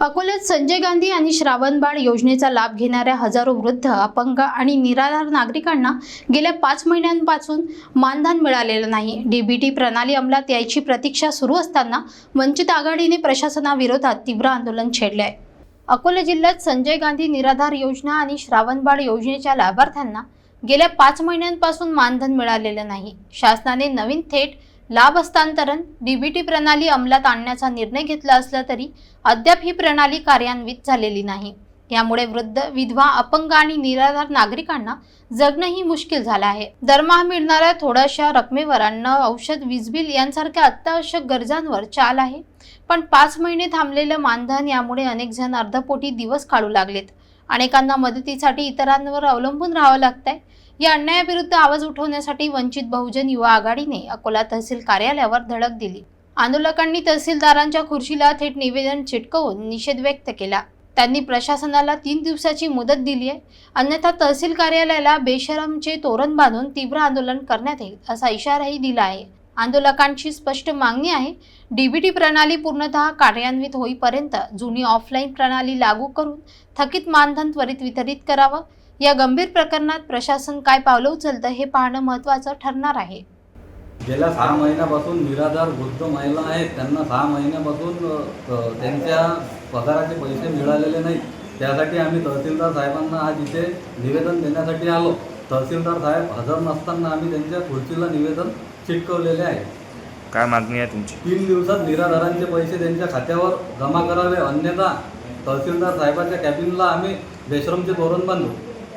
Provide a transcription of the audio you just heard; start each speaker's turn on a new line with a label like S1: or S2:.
S1: अकोल्यात संजय गांधी आणि श्रावणबाळ योजनेचा लाभ घेणाऱ्या हजारो वृद्ध अपंग आणि निराधार नागरिकांना गेल्या पाच महिन्यांपासून मानधन मिळालेलं नाही. डीबीटी प्रणाली अंमलात यायची प्रतीक्षा सुरू असताना वंचित आघाडीने प्रशासनाविरोधात तीव्र आंदोलन छेडले आहे अकोला जिल्ह्यात संजय गांधी निराधार योजना आणि श्रावणबाळ योजनेच्या लाभार्थ्यांना गेल्या पाच महिन्यांपासून मानधन मिळालेलं नाही. शासनाने नवीन थेट लाभ हस्तांतरण डीबीटी प्रणाली अंमलात आणण्याचा निर्णय घेतला असला तरी अद्याप ही प्रणाली कार्यान्वित झालेली नाही. यामुळे वृद्ध विधवा अपंग आणि निराधार नागरिकांना जगणंही मुश्किल झालं आहे. दरमहा मिळणाऱ्या थोड्याशा रकमेवर अन्न औषध वीज बिल यांसारख्या अत्यावश्यक गरजांवर चाल आहे. पण पाच महिने थांबलेलं मानधन यामुळे अनेक जण अर्धपोटी दिवस काढू लागलेत. अनेकांना मदतीसाठी इतरांवर अवलंबून राहावं लागतंय. या अन्यायाविरुद्ध आवाज उठवण्यासाठी वंचित बहुजन युवा आघाडीने अकोला तहसील कार्यालयावर धडक दिली. आंदोलकांनी तहसीलदारांच्या खुर्शीला थेट निवेदन चिटकवून निषेध व्यक्त केला. त्यांनी प्रशासनाला तीन दिवसाची मुदत दिली आहे. अन्यथा तहसील कार्यालयाला बेशरमचे तोरण बांधून तीव्र आंदोलन करण्यात येईल असा इशाराही दिला आहे. आंदोलकांची स्पष्ट मागणी आहे डीबीटी प्रणाली पूर्णतः कार्यान्वित होईपर्यंत जुनी ऑफलाईन प्रणाली लागू करून थकीत मानधन त्वरित वितरित करावं. या गंभीर प्रकरणात प्रशासन काय पावलं उचलतं हे पाहणं महत्त्वाचं ठरणार आहे.
S2: गेल्या सहा महिन्यापासून निराधार वृद्ध महिला आहेत. त्यांना सहा महिन्यापासून त्यांच्या पगाराचे पैसे मिळालेले नाहीत. त्यासाठी आम्ही तहसीलदार साहेबांना आज इथे निवेदन देण्यासाठी आलो. तहसीलदार साहेब हजर नसताना आम्ही त्यांच्या खुर्चीला निवेदन चिटकवलेले आहे.
S3: काय मागणी आहे तुमची?
S2: तीन दिवसात निराधारांचे पैसे त्यांच्या खात्यावर जमा करावे. अन्यथा तहसीलदार साहेबांच्या कॅबिनला आम्ही बेशरमचे धोरण बांधू.